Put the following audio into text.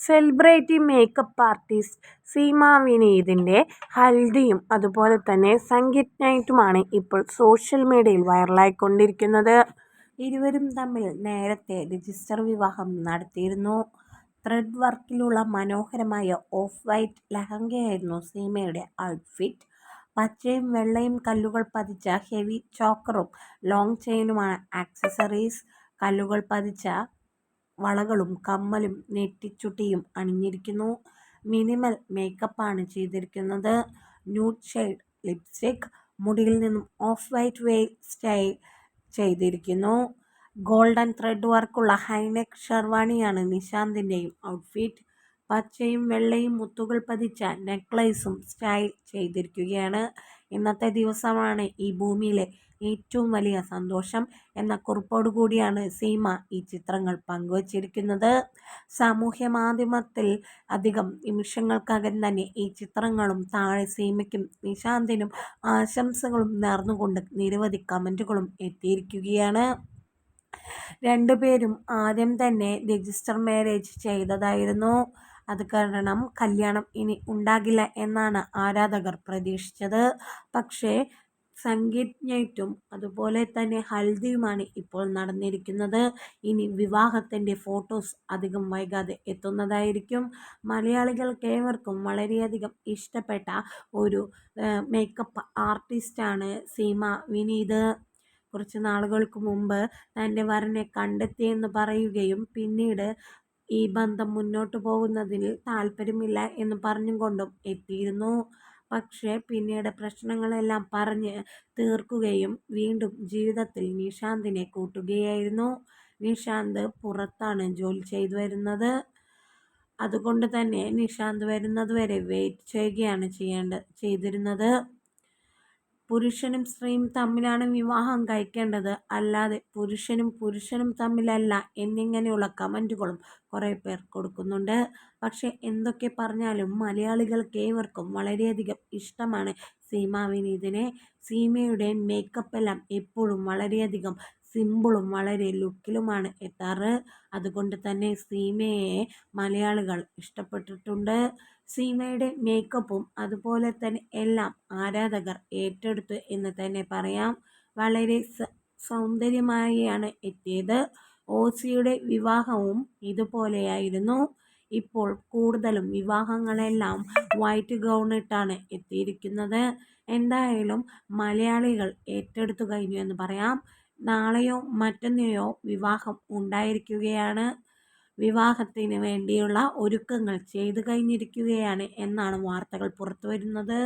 Celebrity makeup artist Seema വിനീതിന്റെ ഹൽദിയും അതുപോലെ തന്നെ സംഗീത് നൈറ്റുമാണ് ഇപ്പോൾ സോഷ്യൽ മീഡിയയിൽ വൈറലായിക്കൊണ്ടിരിക്കുന്നത്. ഇരുവരും തമ്മിൽ നേരത്തെ രജിസ്റ്റർ വിവാഹം നടത്തിയിരുന്നു. ത്രെഡ് വർക്കിലുള്ള മനോഹരമായ ഓഫ് വൈറ്റ് ലഹങ്കയായിരുന്നു സീമയുടെ ഔട്ട്ഫിറ്റ്. പച്ചയും വെള്ളയും കല്ലുകൾ പതിച്ച ഹെവി ചോക്കറും ലോങ് ചെയിനുമാണ് ആക്സസറീസ്. കല്ലുകൾ പതിച്ച വളകളും കമ്മലും നെറ്റിച്ചുട്ടിയും അണിഞ്ഞിരിക്കുന്നു. മിനിമൽ മേക്കപ്പാണ് ചെയ്തിരിക്കുന്നത്. ന്യൂഡ് ഷെയ്ഡ് ലിപ്സ്റ്റിക് മുടിയിൽ നിന്നും ഓഫ് വൈറ്റ് വേ സ്റ്റൈൽ ചെയ്തിരിക്കുന്നു. ഗോൾഡൻ ത്രെഡ് വർക്കുള്ള ഹൈനെക്ക് ഷെർവാണിയാണ് നിശാന്തിന്റെയും ഔട്ട്ഫിറ്റ്. പച്ചയും വെള്ളയും മുത്തുകൾ പതിച്ച നെക്ലേസും സ്റ്റൈൽ ചെയ്തിരിക്കുകയാണ്. ഇന്നത്തെ ദിവസമാണ് ഈ ഭൂമിയിലെ ഏറ്റവും വലിയ സന്തോഷം എന്ന കുറിപ്പോടു കൂടിയാണ് സീമ ഈ ചിത്രങ്ങൾ പങ്കുവച്ചിരിക്കുന്നത്. സാമൂഹ്യ മാധ്യമത്തിൽ അധികം നിമിഷങ്ങൾക്കകം തന്നെ ഈ ചിത്രങ്ങളും താഴെ സീമയ്ക്കും നിശാന്തിനും ആശംസകളും നേർന്നുകൊണ്ട് നിരവധി കമന്റുകളും എത്തിയിരിക്കുകയാണ്. രണ്ടുപേരും ആദ്യം തന്നെ രജിസ്റ്റർ മാരേജ് ചെയ്തതായിരുന്നു. അത് കാരണം കല്യാണം ഇനി ഉണ്ടാകില്ല എന്നാണ് ആരാധകർ പ്രതീക്ഷിച്ചത്. പക്ഷേ സംഗീത് അതുപോലെ തന്നെ ഹൽദിയുമാണ് ഇപ്പോൾ നടന്നിരിക്കുന്നത്. ഇനി വിവാഹത്തിന്റെ ഫോട്ടോസ് അധികം വൈകാതെ എത്തുന്നതായിരിക്കും. മലയാളികൾക്ക് ഏവർക്കും വളരെയധികം ഇഷ്ടപ്പെട്ട ഒരു മേക്കപ്പ് ആർട്ടിസ്റ്റാണ് സീമ വിനീത്. കുറച്ച് നാളുകൾക്ക് മുമ്പ് തന്റെ വരനെ കണ്ടെത്തിയെന്ന് പറയുകയും പിന്നീട് ഈ ബന്ധം മുന്നോട്ട് പോകുന്നതിൽ താല്പര്യമില്ല എന്ന് പറഞ്ഞും കൊണ്ടും എത്തിയിരുന്നു. പക്ഷേ പിന്നീട് പ്രശ്നങ്ങളെല്ലാം പറഞ്ഞ് തീർക്കുകയും വീണ്ടും ജീവിതത്തിൽ നിഷാന്തിനെ കൂട്ടുകയായിരുന്നു. നിഷാന്ത് പുറത്താണ് ജോലി ചെയ്തു വരുന്നത്. അതുകൊണ്ട് തന്നെ നിഷാന്ത് വരുന്നത് വരെ വെയിറ്റ് ചെയ്യുകയാണ് ചെയ്യേണ്ട ചെയ്തിരുന്നത്. പുരുഷനും സ്ത്രീയും തമ്മിലാണ് വിവാഹം കഴിക്കേണ്ടത്. അല്ലാതെ പുരുഷനും പുരുഷനും തമ്മിലല്ല എന്നിങ്ങനെയുള്ള കമന്റുകളും കുറേ പേർ കൊടുക്കുന്നുണ്ട്. പക്ഷേ എന്തൊക്കെ പറഞ്ഞാലും മലയാളികൾക്ക് ഏവർക്കും വളരെയധികം ഇഷ്ടമാണ് സീമ വിനീതിനെ സീമയുടെ മേക്കപ്പ് എല്ലാം എപ്പോഴും വളരെയധികം സിമ്പിളും വളരെ ലുക്കിലുമാണ്. എത്താറ് അതുകൊണ്ട് തന്നെ സീമയെ മലയാളികൾ ഇഷ്ടപ്പെട്ടിട്ടുണ്ട്. സീമയുടെ മേക്കപ്പും അതുപോലെ തന്നെ എല്ലാം ആരാധകർ ഏറ്റെടുത്തു എന്ന് തന്നെ പറയാം. വളരെ സൗന്ദര്യമായാണ് എത്തിയത്. ഓസിയുടെ വിവാഹവും ഇതുപോലെയായിരുന്നു. ഇപ്പോൾ കൂടുതലും വിവാഹങ്ങളെല്ലാം വൈറ്റ് ഗൗണിട്ടാണ് എത്തിയിരിക്കുന്നത്. എന്തായാലും മലയാളികൾ ഏറ്റെടുത്തു കഴിഞ്ഞു എന്ന് പറയാം. നാളെയോ മറ്റന്നെയോ വിവാഹം ഉണ്ടായിരിക്കുകയാണ്. വിവാഹത്തിന് വേണ്ടിയുള്ള ഒരുക്കങ്ങൾ ചെയ്തു കഴിഞ്ഞിരിക്കുകയാണ് എന്നാണ് വാർത്തകൾ പുറത്തു വരുന്നത്